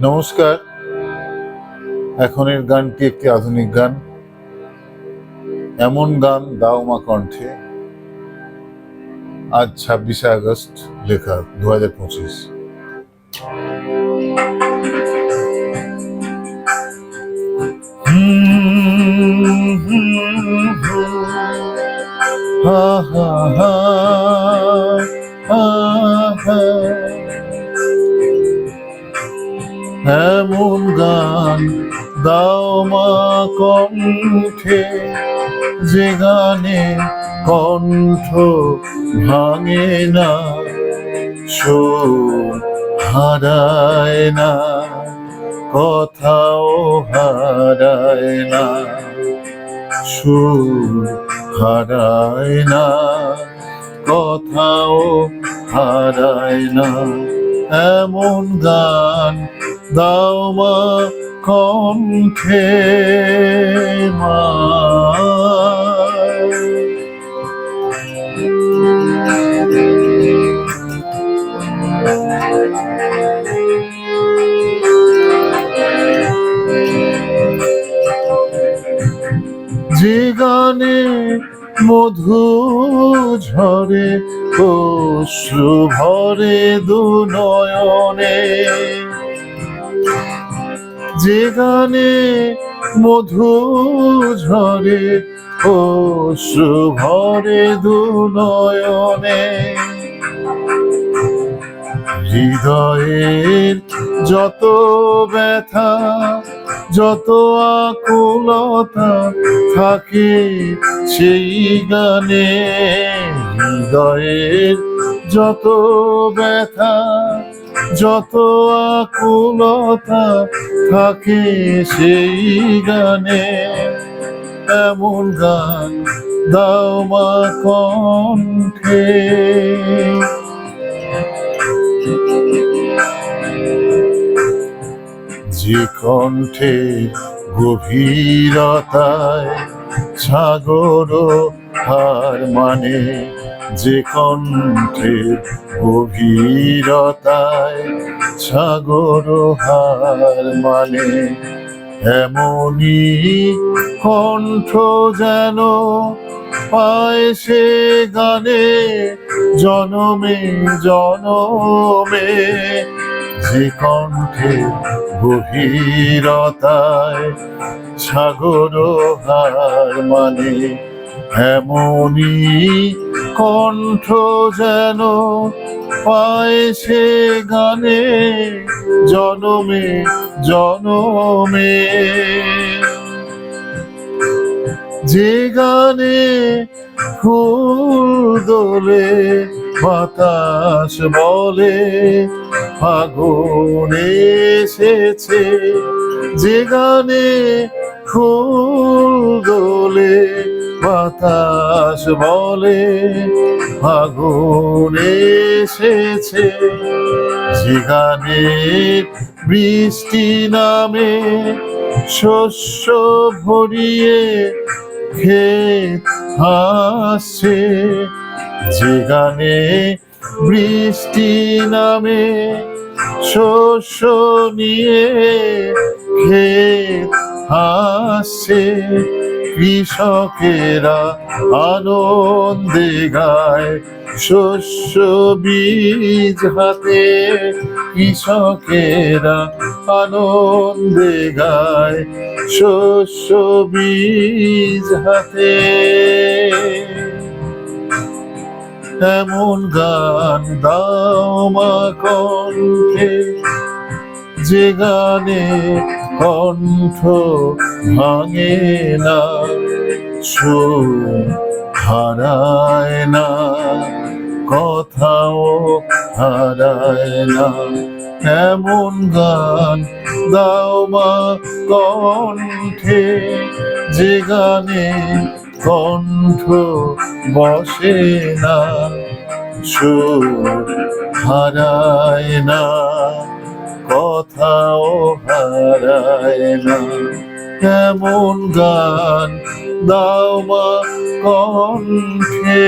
নমস্কার। এখনের গানটি একটি আধুনিক গান। এমন গান দাও মা কণ্ঠে। আজ ছাব্বিশে আগস্ট, লেখা দু হাজার পঁচিশ। এমন গান দাও মা কণ্ঠে, যে গানে কণ্ঠ ভাঙে না, সুর হারায় না, কথাও হারায় না, সুর হারায় না, কথাও হারায় না। এমন গান দাও মা কণ্ঠে মা যে গানে মধু ঝরে অশ্রু ভরে দু নয়নে যে গানে মধু ঝরে অশ্রু দু নয়নে হৃদয়ের যত ব্যথা, যত আকুলতা থাকে সেই গানে, হৃদয়ের যত ব্যথা যত আকুলতা থাকে সেই গানে, এমন গান দাও মা কণ্ঠে। যে কণ্ঠে গভীরতায় সাগর হার মানে যে কণ্ঠে গভীরতায় সাগর হার মানে এমনই কণ্ঠ যেন পায় সে গানে, জনমে জনমে। যে কণ্ঠে গভীরতায় সাগর হার মানে এমনই কণ্ঠ যেন পায় সে গানে, জনমে জনমে। যে গানে ফুল দোলে, বাতাস বলে ফাগুন এসেছে। যে গানে ফুল দোলে বাতাস বলে ফাগুন এসেছে। যে গানে বৃষ্টি নামে শস্য ভরিয়ে ক্ষেত হাসছে যে গানে বৃষ্টি নামে শস্য নিয়ে ক্ষেত হাসছে কৃষকেরা আনন্দে গায়, শস্য বীজ হাতে কৃষকেরা আনন্দে গায়, শস্য বীজ হাতে। এমন গান দাও মা কণ্ঠে, যে গানে কণ্ঠ ভাঙে না, সুর হারায় না, কথাও হারায় না। এমন গান দাও মা কণ্ঠে, যে গানে কণ্ঠ বসে না, সুর হারায় না। কথাও হারায় না। কেমন গান দাও মা কণ্ঠে।